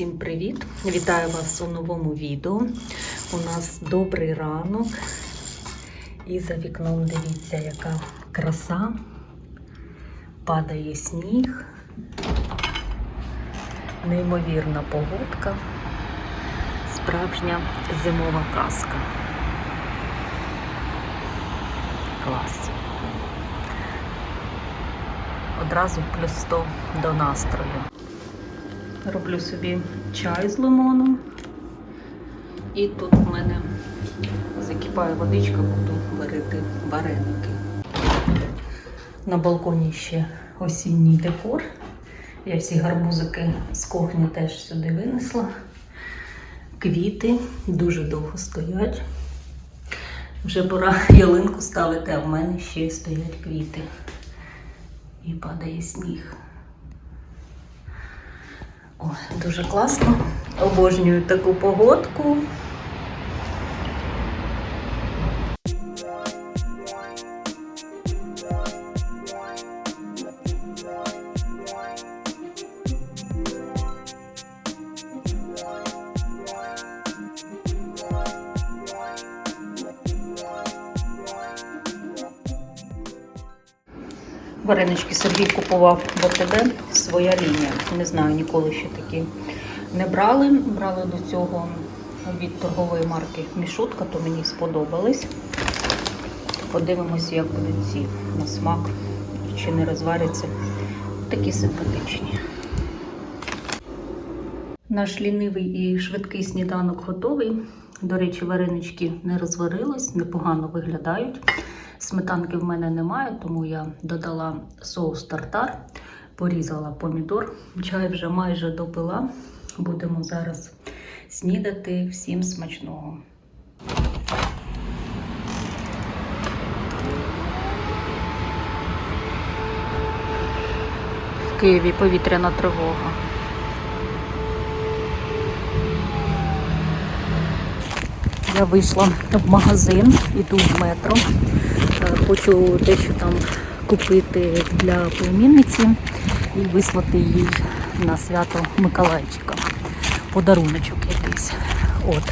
Всім привіт! Вітаю вас у новому відео. У нас добрий ранок. І за вікном дивіться, яка краса. Падає сніг. Неймовірна погодка. Справжня зимова казка. Клас. Одразу плюс 100 до настрою. Роблю собі чай з лимоном. І тут в мене закипає водичка, буду варити вареники. На балконі ще осінній декор. Я всі гарбузики з кухні теж сюди винесла. Квіти дуже довго стоять. Вже пора ялинку ставити, а в мене ще стоять квіти. І падає сніг. Ой, дуже класно. Обожнюю таку погодку. Варенички Сергій купував в своя лінія. Не знаю, ніколи ще такі не брали. Брали до цього від торгової марки Мішутка, то мені сподобались. Подивимося, як будуть ці на смак, чи не розваряться. Такі симпатичні. Наш лінивий і швидкий сніданок готовий. До речі, варенички не розварились, непогано виглядають. Сметанки в мене немає, тому я додала соус тартар, порізала помідор. Чай вже майже допила. Будемо зараз снідати. Всім смачного. В Києві повітряна тривога. Я вийшла в магазин, іду в метро. Е, Хочу дещо там купити для племінниці і вислати їй на свято Миколайчика. Подаруночок якийсь. От.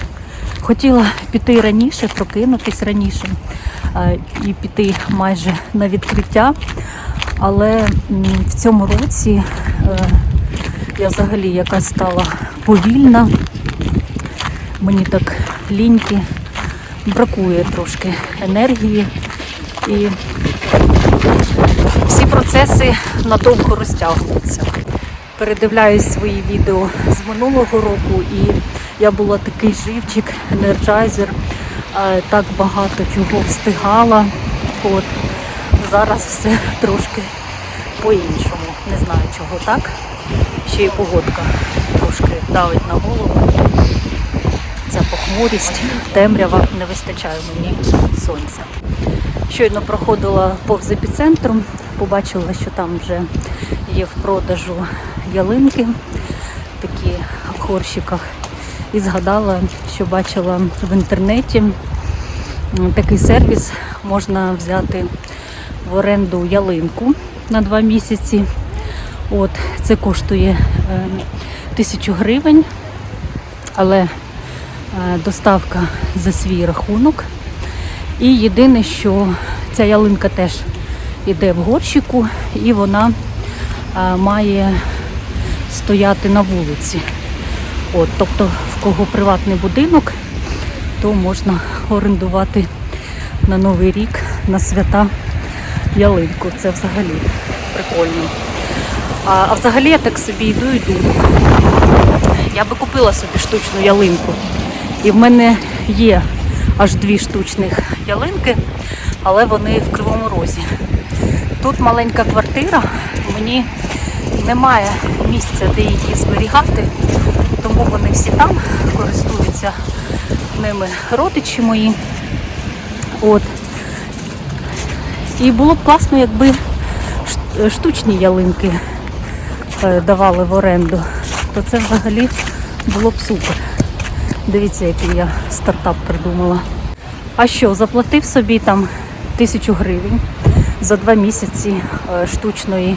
Хотіла піти раніше, прокинутись раніше е, і піти майже на відкриття. Але в цьому році е, я взагалі якась стала повільна. Мені так ліньки, бракує трошки енергії і всі процеси надовго розтягуються. Передивляюсь свої відео з минулого року, і я була такий живчик, енерджайзер, е, так багато чого встигала. От зараз все трошки по-іншому. Не знаю чого так. Ще й погодка трошки давить на голову. Ця похмурість, темрява не вистачає мені сонця. Щойно проходила повз епіцентром, побачила, що там вже є в продажу ялинки, такі в горщиках, і згадала, що бачила в інтернеті такий сервіс, можна взяти в оренду ялинку на два місяці. От, це коштує е, тисячу гривень, але е, доставка за свій рахунок. І єдине, що ця ялинка теж йде в горщику і вона е, має стояти на вулиці. От, тобто, в кого приватний будинок, то можна орендувати на Новий рік, на свята ялинку. Це взагалі прикольно. А, а взагалі я так собі йду йду. Я би купила собі штучну ялинку. І в мене є аж дві штучних ялинки, але вони в кривому розі. Тут маленька квартира, мені немає місця, де її зберігати, тому вони всі там користуються ними родичі мої. От. І було б класно, якби штучні ялинки е, давали в оренду, то це взагалі було б супер. Дивіться, який я стартап придумала. А що, заплатив собі там тисячу гривень за два місяці е, штучної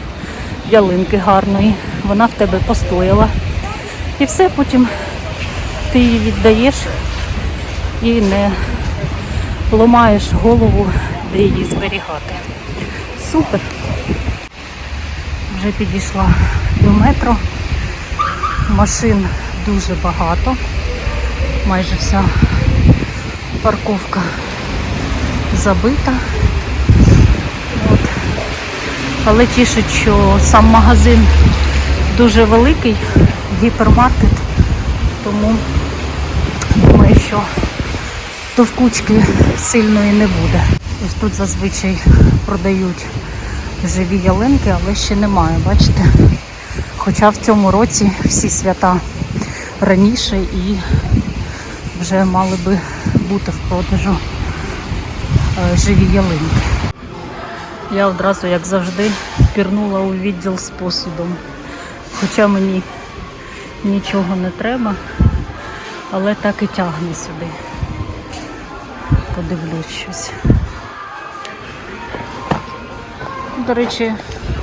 ялинки гарної. Вона в тебе постояла. І все, потім ти її віддаєш і не ламаєш голову, де її зберігати. Супер. Вже підійшла до метро. Машин дуже багато. Майже вся парковка забита. От. Але тішить, що сам магазин дуже великий, гіпермаркет, тому думаю, що товкучки сильної не буде. Ось тут зазвичай продають живі ялинки, але ще немає, бачите? Хоча в цьому році всі свята раніше і вже мали би бути в продажу живі ялинки. Я одразу, як завжди, пірнула у відділ з посудом. Хоча мені нічого не треба, але так і тягне сюди. Подивлюсь щось. До речі,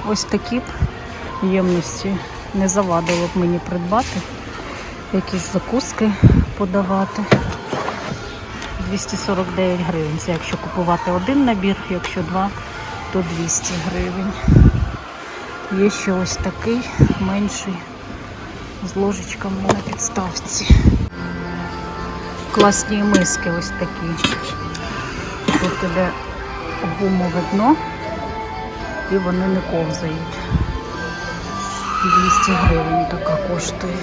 ось такі б ємності не завадило б мені придбати, якісь закуски подавати. 249 гривень. Це якщо купувати один набір, якщо два, то 200 гривень. Є ще ось такий менший з ложечками на підставці. Класні миски ось такі. Тут іде гумове дно і вони не ковзають. 200 гривень така коштує.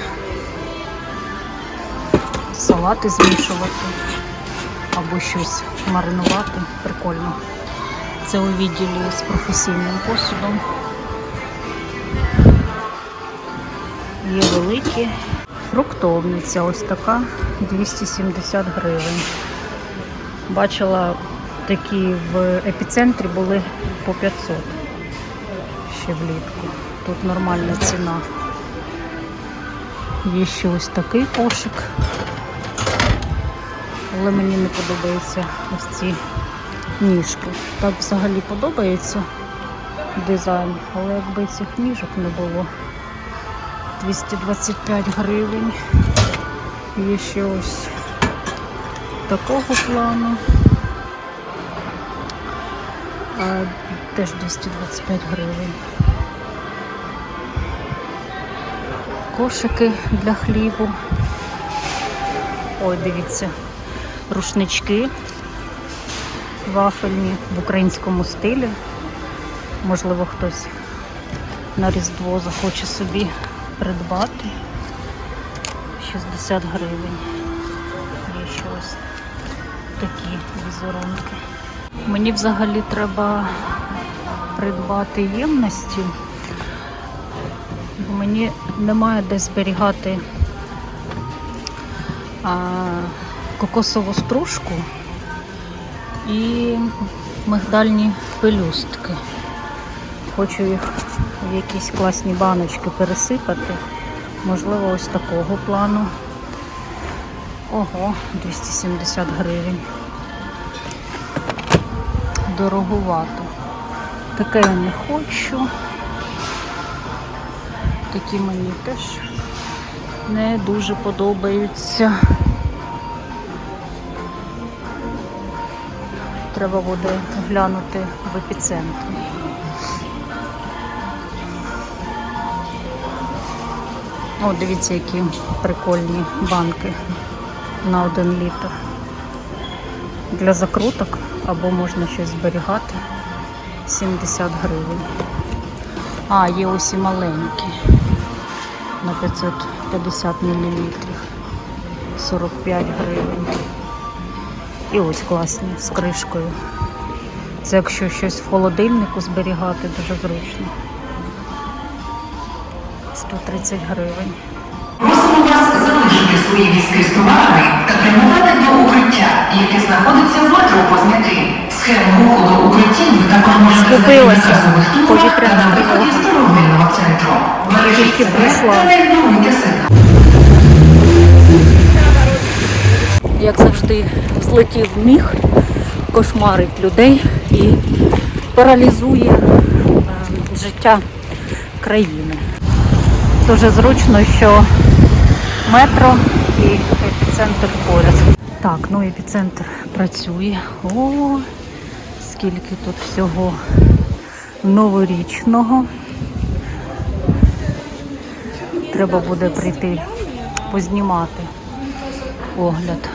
Салати змішувати або щось маринувати. Прикольно. Це у відділі з професійним посудом. Є великі. Фруктовниця ось така 270 гривень. Бачила такі в епіцентрі були по 500 ще влітку. Тут нормальна ціна. Є ще ось такий кошик. Але мені не подобаються ось ці ніжки. Так взагалі подобається дизайн, але якби цих ніжок не було. 225 гривень. Є ще ось такого плану. А, теж 225 гривень. Кошики для хлібу. Ой, дивіться, рушнички вафельні в українському стилі. Можливо, хтось на Різдво захоче собі придбати. 60 гривень. Є ще ось такі візерунки. Мені взагалі треба придбати ємності, бо мені немає де зберігати а, кокосову стружку і мигдальні пелюстки. Хочу їх в якісь класні баночки пересипати. Можливо, ось такого плану. Ого, 270 гривень. Дороговато. Таке я не хочу. Такі мені теж не дуже подобаються. Треба буде глянути в епіцентрі. О, дивіться, які прикольні банки на один літр. Для закруток або можна щось зберігати. 70 гривень. А, є ось і маленькі. На 550 мл. 45 гривень. І ось класні з кришкою. Це якщо щось в холодильнику зберігати, дуже зручно. 130 гривень. Просимо вас залишити свої візки з товарами та прямувати до укриття, яке знаходиться в метро Познятин. Схему руху до укриттів також можете знайти на казових турах та на виході з торговельного центру. Бережіть себе та не ігноруйте сигнал. як завжди, злетів міг, кошмарить людей і паралізує е, життя країни. Дуже зручно, що метро і епіцентр поряд. Так, ну епіцентр працює. О, скільки тут всього новорічного. Треба буде прийти познімати огляд,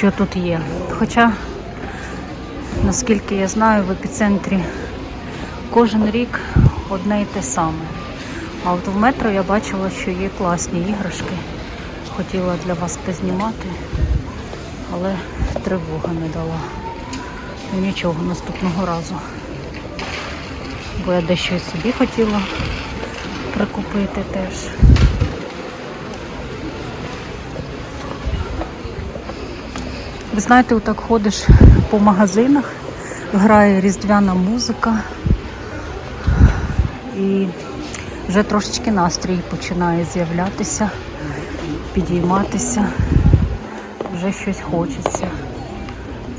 що тут є. Хоча, наскільки я знаю, в епіцентрі кожен рік одне й те саме. А от в метро я бачила, що є класні іграшки. Хотіла для вас познімати, але тривога не дала. Нічого наступного разу. Бо я дещо і собі хотіла прикупити теж. Ви знаєте, отак ходиш по магазинах, грає різдвяна музика і вже трошечки настрій починає з'являтися, підійматися, вже щось хочеться.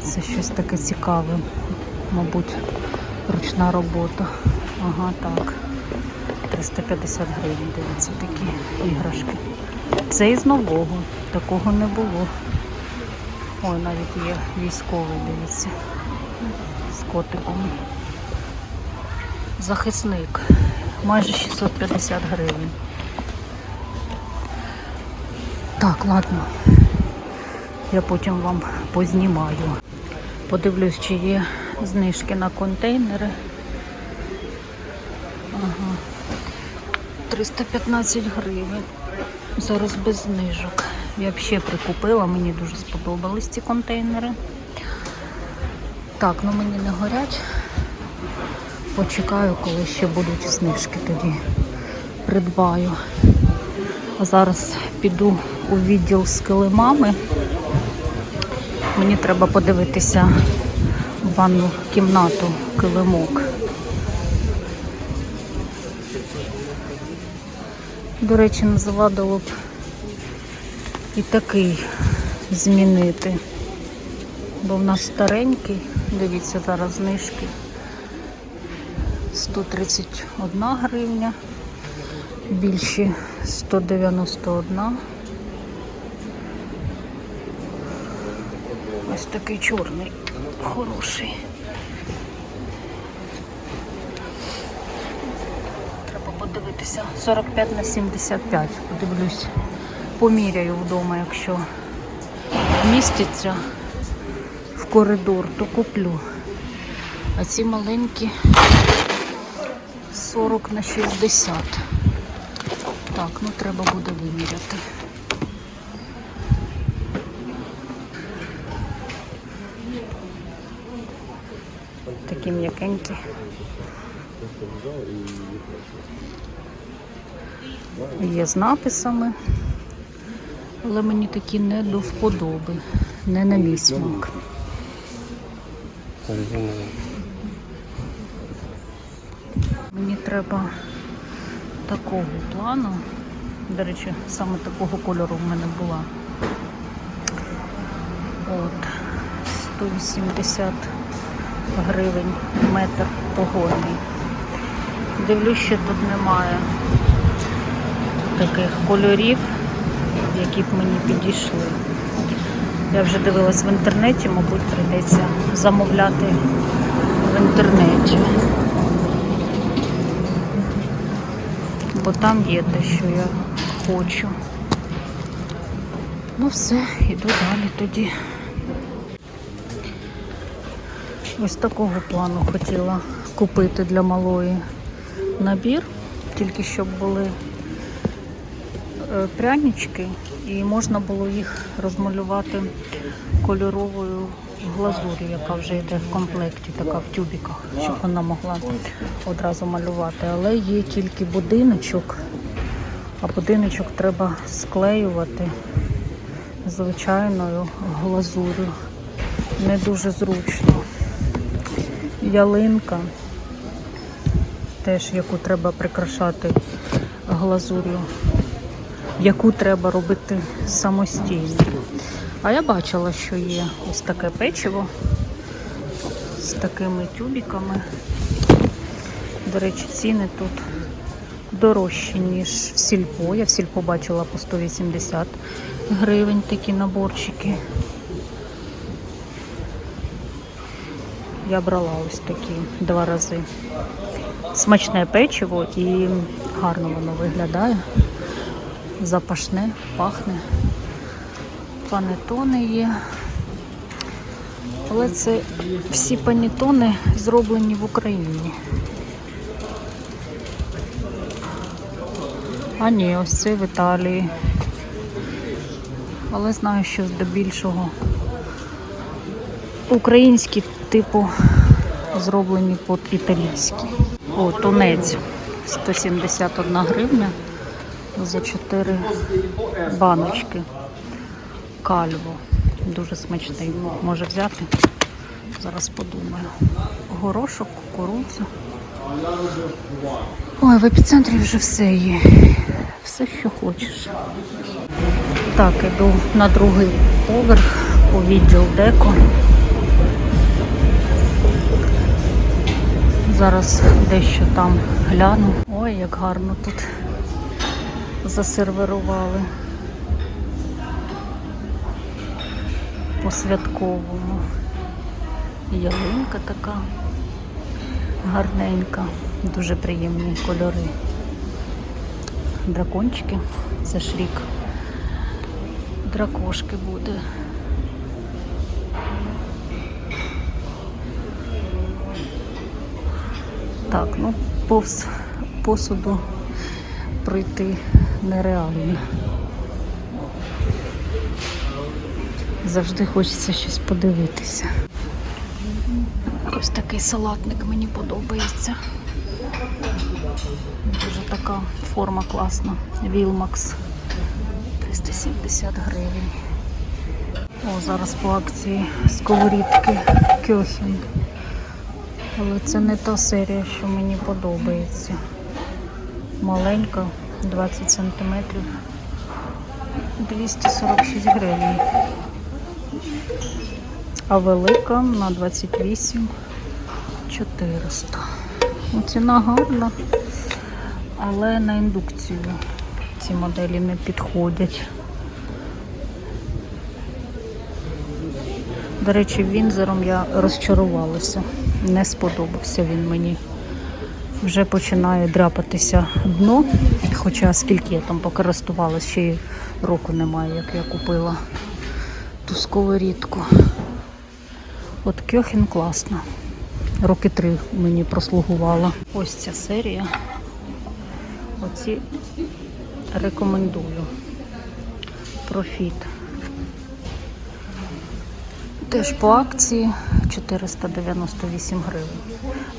Це щось таке цікаве, мабуть, ручна робота. Ага, так. 350 гривень, дивіться, такі іграшки. Це із нового, такого не було. Ой, навіть є військовий, дивіться, з котиком. Захисник. Майже 650 гривень. Так, ладно. Я потім вам познімаю. Подивлюсь, чи є знижки на контейнери. Ага. 315 гривень. Зараз без знижок. Я ще прикупила, мені дуже сподобались ці контейнери. Так, ну мені не горять. Почекаю, коли ще будуть знижки тоді придбаю. А зараз піду у відділ з килимами. Мені треба подивитися в ванну кімнату килимок. До речі, не завадило б і такий змінити. Бо в нас старенький, дивіться, зараз знижки. 131 гривня, більші 191. Ось такий чорний, хороший. Треба подивитися. 45 на 75. Подивлюсь. Поміряю вдома, якщо вміститься в коридор, то куплю. А ці маленькі 40 на 60. Так, ну треба буде виміряти. Такі м'якенькі. Є з написами, але мені такі не до вподоби, не на мій смак. Мені треба такого плану. До речі, саме такого кольору в мене була. От 180 гривень метр погонний. Дивлюсь, що тут немає таких кольорів, які б мені підійшли. Я вже дивилась в інтернеті, мабуть, прийдеться замовляти в інтернеті. Бо там є те, що я хочу. Ну все, іду далі тоді. Ось такого плану хотіла купити для малої набір, тільки щоб були прянички і можна було їх розмалювати кольоровою глазур'ю, яка вже йде в комплекті, така в тюбіках, щоб вона могла одразу малювати. Але є тільки будиночок, а будиночок треба склеювати звичайною глазур'ю. Не дуже зручно. Ялинка, теж яку треба прикрашати глазур'ю, яку треба робити самостійно. А я бачила, що є ось таке печиво з такими тюбіками. До речі, ціни тут дорожче, ніж в сільпо. Я в сільпо бачила по 180 гривень такі наборчики. Я брала ось такі два рази. Смачне печиво і гарно воно виглядає. Запашне, пахне. Панетони є. Але це всі панетони зроблені в Україні. А ні, ось це в Італії. Але знаю, що здебільшого українські типу зроблені під італійські. О, тунець 171 гривня за 4 баночки. Кальво. Дуже смачний. Може взяти? Зараз подумаю. Горошок, кукурудзу. Ой, в епіцентрі вже все є. Все, що хочеш. Так, іду на другий поверх у відділ деко. Зараз дещо там гляну. Ой, як гарно тут засервірували. По святковому. Ялинка така гарненька, дуже приємні кольори. Дракончики, це ж рік. Дракошки буде. Так, ну повз посуду пройти нереально. Завжди хочеться щось подивитися. Ось такий салатник мені подобається. Дуже така форма класна. Вілмакс 370 гривень. О, зараз по акції сковорідки Кьохін. Але це не та серія, що мені подобається. Маленька, 20 сантиметрів, 246 гривень. А велика на 28 400. Ну, ціна гарна, але на індукцію ці моделі не підходять. До речі, Вінзером я розчарувалася. Не сподобався він мені. Вже починає дряпатися дно, хоча скільки я там покористувалася, ще й року немає, як я купила ту сковорідку. От Кьохін класна. Роки три мені прослугувала. Ось ця серія. Оці рекомендую. Профіт. Теж по акції 498 гривень.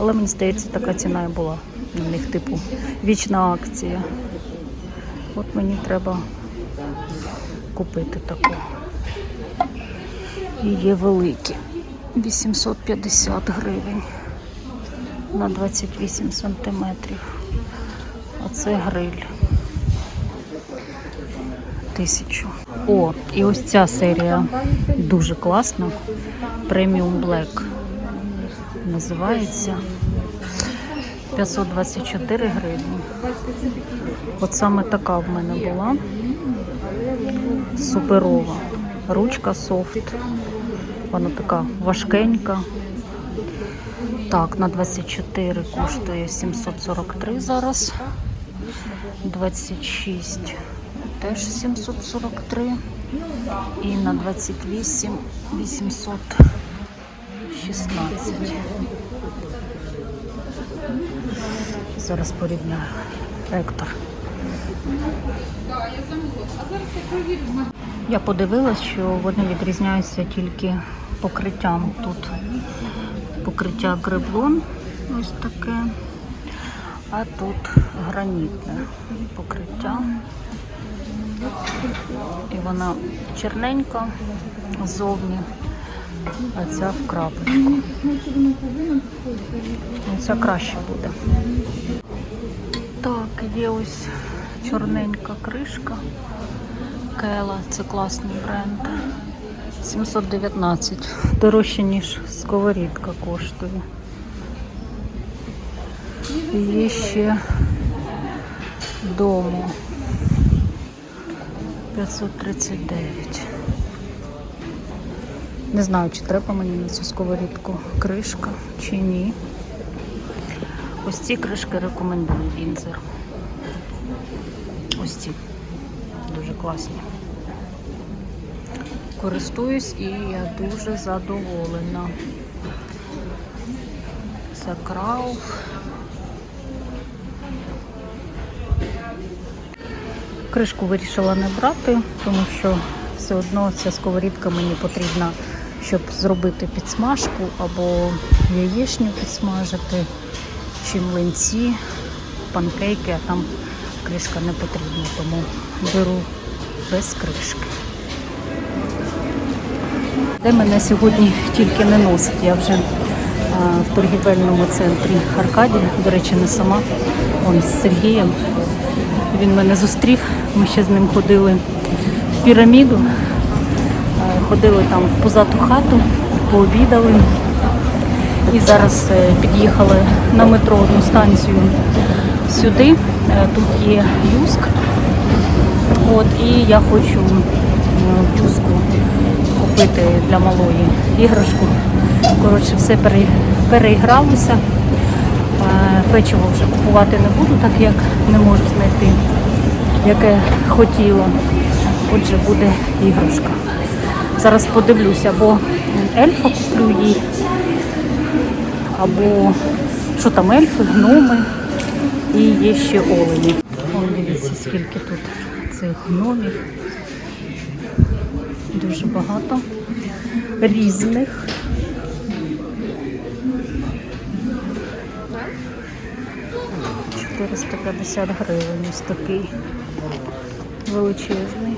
Але мені здається, така ціна і була на них, типу, вічна акція. От мені треба купити таку. І є великі. 850 гривень на 28 сантиметрів. Оце гриль. Тисячу. О, і ось ця серія дуже класна. Преміум Black називається 524 гривні. От саме така в мене була. Суперова. Ручка софт. Вона така важкенька. Так, на 24 коштує 743 зараз. 26 теж 743. І на 28 816. Зараз порівняю. Ектор. Я подивилась, що вони відрізняються тільки покриттям тут. Покриття греблон ось таке, а тут гранітне покриття. І вона черненька ззовні, а ця в крапочку. Ну, Ця краще буде. Так, є ось чорненька кришка. Кела, це класний бренд. 719. Дорожче, ніж сковорідка коштує. І Є ще дому. 539. Не знаю, чи треба мені на цю сковорідку кришка чи ні. Ось ці кришки рекомендую Вінзер. Ось ці. Дуже класні. Користуюсь і я дуже задоволена. Закрауф. Кришку вирішила не брати, тому що все одно ця сковорідка мені потрібна, щоб зробити підсмажку або яєчню підсмажити, чи млинці, панкейки, а там кришка не потрібна, тому беру без кришки. Де мене сьогодні тільки не носить. Я вже в торгівельному центрі Аркадія, до речі, не сама, он з Сергієм. Він мене зустрів. Ми ще з ним ходили в піраміду, ходили там в позату хату, пообідали. І зараз е, під'їхали на метро одну станцію сюди. Е, Тут є юск. От, і я хочу в купити для малої іграшку. Коротше, все переігралося. Е, Печиво вже купувати не буду, так як не можу знайти, яке хотіла. Отже, буде іграшка. Зараз подивлюся, або ельфа куплю їй, або що там ельфи, гноми і є ще олені. Дивіться, скільки тут цих гномів. Дуже багато різних. – 450 гривень ось такий величезний.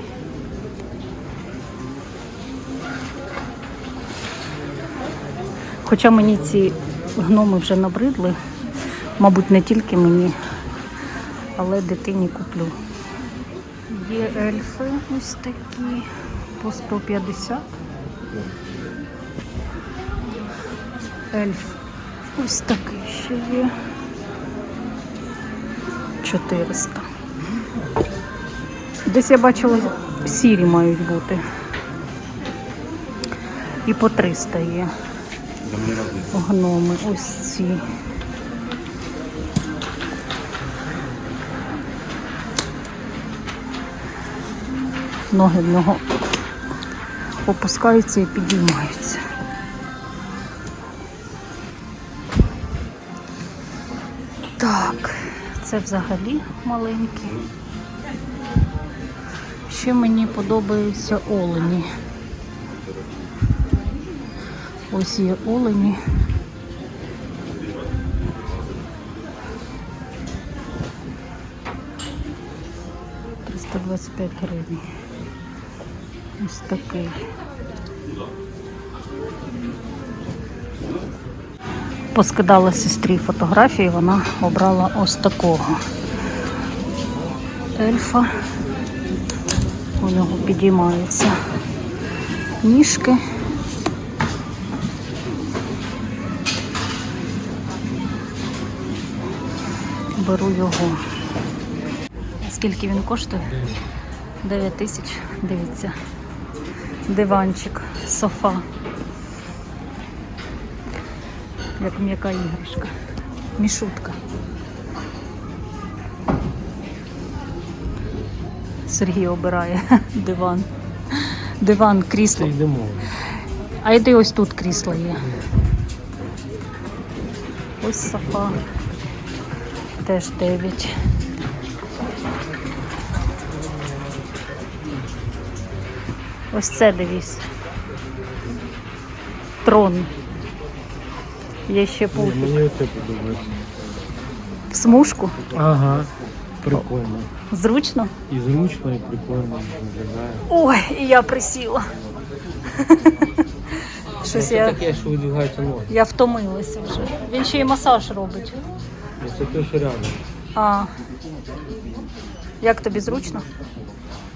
Хоча мені ці гноми вже набридли, мабуть, не тільки мені, але дитині куплю. Є ельфи ось такі по 150. Ельф ось такий ще є. 400. Десь я бачила, сірі мають бути. І по 300 є. Гноми ось ці. Ноги в нього опускаються і підіймаються. Так, це взагалі маленькі. Ще мені подобаються олені. Ось є олені. Триста двадцять п'ять гривень. Ось такий. Поскидала сестрі фотографії, вона обрала ось такого ельфа. У нього підіймаються ніжки. Беру його. Скільки він коштує? 9 тисяч. Дивіться. Диванчик, софа. Як м'яка іграшка. Мішутка. Сергій обирає диван. Диван, крісло. А йди ось тут крісло є. Ось софа. Теж 9. Ось це дивись. Трон. Є ще пульт. Мені оце подобається. В смужку. Ага. Прикольно. Зручно. І зручно, і прикольно виглядає. Ой, і я присіла. Щось я, таке, що видвигаються ноги. я втомилася вже. Він ще й масаж робить. Це те, що реально. А. Як тобі зручно?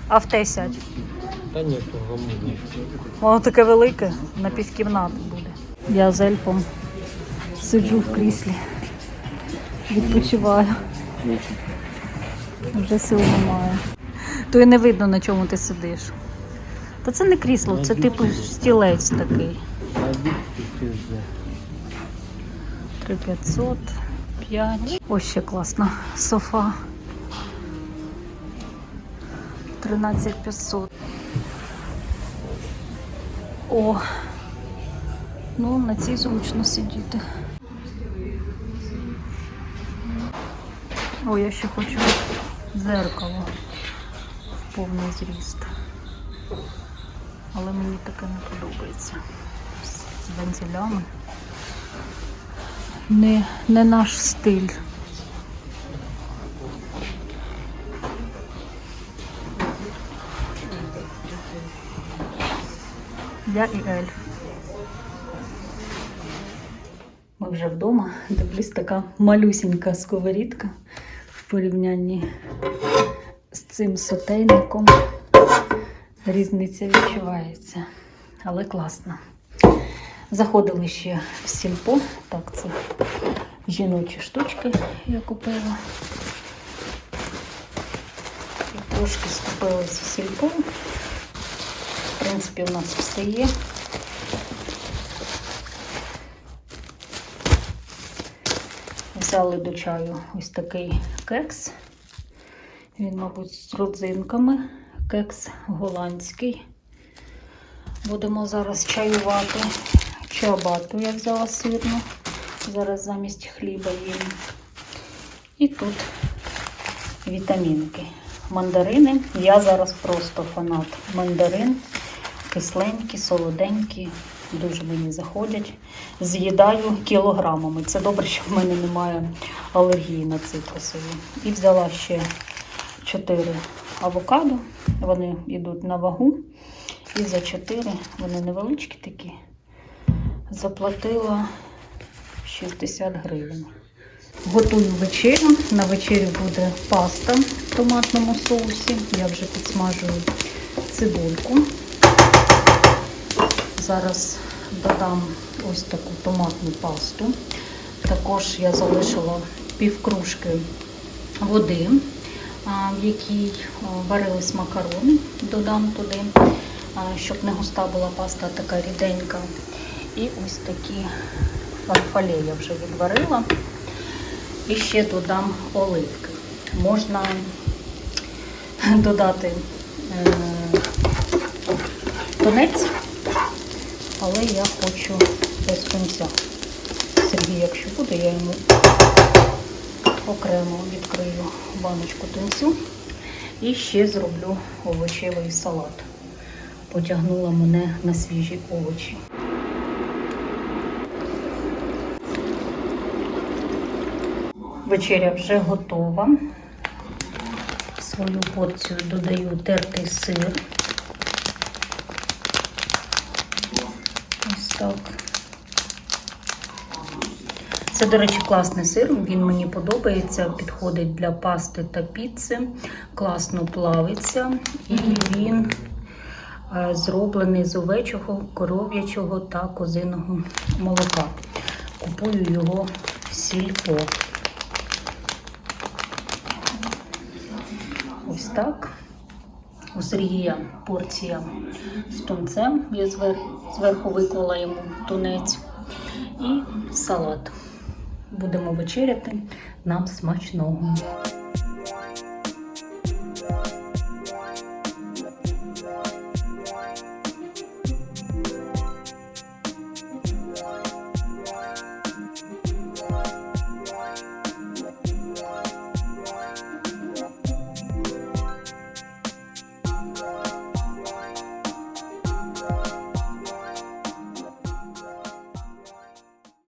А в те сядь. Та ні, то гамно. Воно таке велике, на півкімнати буде. Я з ельфом сиджу в кріслі, відпочиваю. Вже сил немає. То і не видно, на чому ти сидиш. Та це не крісло, це типу стілець такий. 3500, 5. Ось ще класна софа. 13500. О, ну на цій зручно сидіти. О, я ще хочу зеркало в повний зріст. Але мені таке не подобається. З вензелями. Не, не наш стиль. Я і ельф. Ми вже вдома. Дивлюсь, така малюсінька сковорідка в порівнянні з цим сотейником. Різниця відчувається, але класно. Заходили ще в сільпо. Так, це жіночі штучки я купила. І трошки скупилась в сільпо. В принципі, у нас все є. Взяли до чаю ось такий кекс. Він, мабуть, з родзинками. Кекс голландський. Будемо зараз чаювати. Чиабату я взяла сирну. Зараз замість хліба їм. І тут вітамінки. Мандарини. Я зараз просто фанат мандарин. Кисленькі, солоденькі. Дуже мені заходять. З'їдаю кілограмами. Це добре, що в мене немає алергії на цитрусові. І взяла ще 4 авокадо. Вони йдуть на вагу. І за 4, вони невеличкі такі. Заплатила 60 гривень. Готую вечерю. На вечерю буде паста в томатному соусі. Я вже підсмажую цибульку. Зараз додам ось таку томатну пасту. Також я залишила півкружки води, в якій варились макарони. Додам туди, щоб не густа була паста, така ріденька. І ось такі фарфале я вже відварила. І ще додам оливки. Можна додати е, тунець, але я хочу без тунця. Сергій, якщо буде, я йому окремо відкрию баночку тунцю. І ще зроблю овочевий салат. Потягнула мене на свіжі овочі. Вечеря вже готова. В свою порцію додаю тертий сир. Ось так. Це, до речі, класний сир. Він мені подобається. Підходить для пасти та піци. Класно плавиться. І він е, зроблений з овечого, коров'ячого та козиного молока. Купую його в сільпо. Ось так. У Сергія порція з тунцем. Я звер- зверху виклала йому тунець і салат. Будемо вечеряти. Нам смачного.